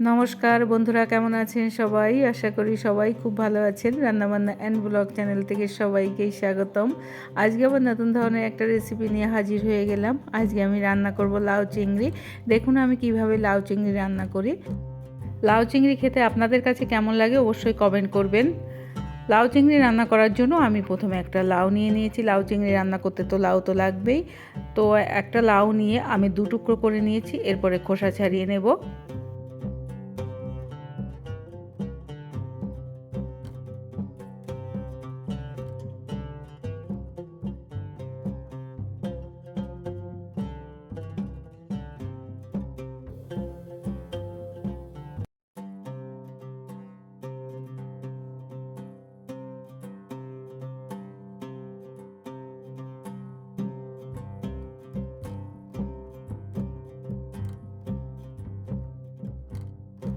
নমস্কার বন্ধুরা, কেমন আছেন সবাই? আশা করি সবাই খুব ভালো আছেন। রান্নাবান্না অ্যান্ড ব্লগ চ্যানেল থেকে সবাইকেই স্বাগতম। আজকে আবার নতুন ধরনের একটা রেসিপি নিয়ে হাজির হয়ে গেলাম। আজকে আমি রান্না করব লাউ চিংড়ি। দেখুন আমি কীভাবে লাউ চিংড়ি রান্না করি। লাউ চিংড়ি খেতে আপনাদের কাছে কেমন লাগে অবশ্যই কমেন্ট করবেন। লাউ চিংড়ি রান্না করার জন্য আমি প্রথমে একটা লাউ নিয়ে নিয়েছি। লাউ চিংড়ি রান্না করতে তো লাউ তো লাগবেই। তো একটা লাউ নিয়ে আমি দু টুকরো করে নিয়েছি। এরপরে খোসা ছাড়িয়ে নেব।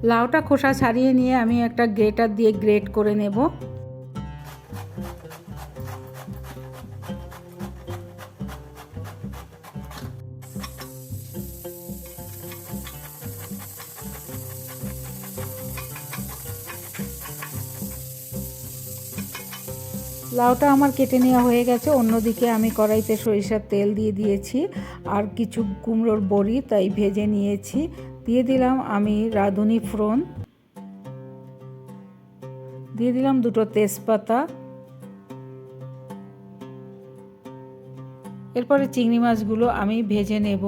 লাউটা খোসা ছাড়িয়ে নিয়ে আমি একটা গ্রেটার দিয়ে গ্রেট করে নেব। লাউটা আমার কেটে নেওয়া হয়ে গেছে। অন্যদিকে আমি কড়াইতে সরিষার তেল দিয়ে দিয়েছি। আর কিছু কুমড়োর বড়ি তাই ভেজে নিয়েছি। দিয়ে দিলাম আমি রাঁধুনি ফোড়ন। দিয়ে দিলাম দুটো তেজপাতা। এরপরে চিংড়ি মাছগুলো আমি ভেজে নেব।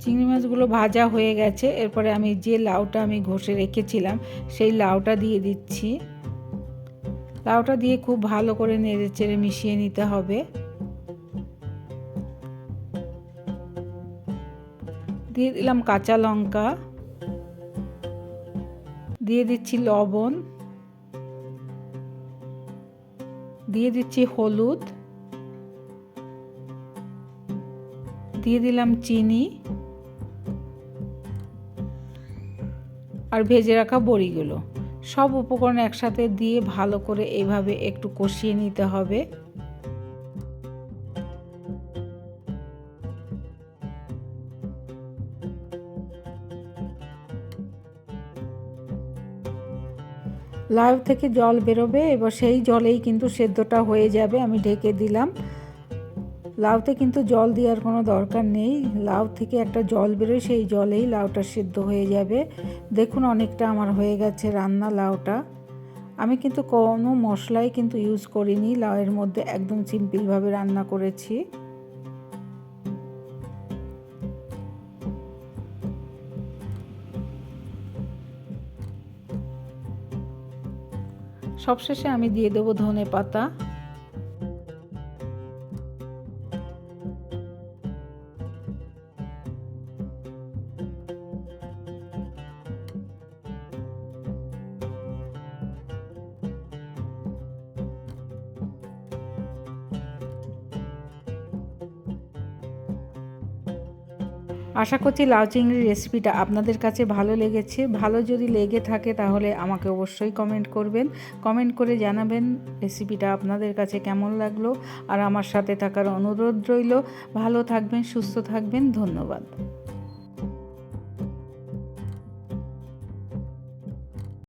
চিংড়ি মাছগুলো ভাজা হয়ে গেছে। এরপরে আমি যে লাউটা আমি ঘষে রেখেছিলাম, সেই লাউটা দিয়ে দিচ্ছি। লাউটা দিয়ে খুব ভালো করে নেড়ে চেড়ে মিশিয়ে নিতে হবে। দিয়ে দিলাম কাঁচা লঙ্কা। দিয়ে দিচ্ছি লবণ। দিয়ে দিচ্ছি হলুদ। দিয়ে দিলাম চিনি। আর ভেজে রাখা বড়িগুলো। সব উপকরণ একসাথে দিয়ে ভালো করে এইভাবে একটু কষিয়ে নিতে হবে। লাউ থেকে জল বেরোবে, এবার সেই জলেই কিন্তু সেদ্ধটা হয়ে যাবে, আমি ঢেকে দিলাম। লাউতে কিন্তু জল দেওয়ার কোনো দরকার নেই। লাউ থেকে একটা জল বেরোয়, সেই জলেই লাউটা সিদ্ধ হয়ে যাবে। দেখুন অনেকটা আমার হয়ে গেছে রান্না লাউটা। আমি কিন্তু কোনো মশলাই কিন্তু ইউজ করিনি, লাউয়ের মধ্যে একদম সিম্পলভাবে রান্না করেছি। সবশেষে আমি দিয়ে দেবো ধনে পাতা আশা করছি লাউ চিংড়ির রেসিপিটা আপনাদের কাছে ভালো লেগেছে। ভালো যদি লেগে থাকে তাহলে আমাকে অবশ্যই কমেন্ট করবেন। কমেন্ট করে জানাবেন রেসিপিটা আপনাদের কাছে কেমন লাগল। আর আমার সাথে থাকার অনুরোধ রইল। ভালো থাকবেন, সুস্থ থাকবেন। ধন্যবাদ।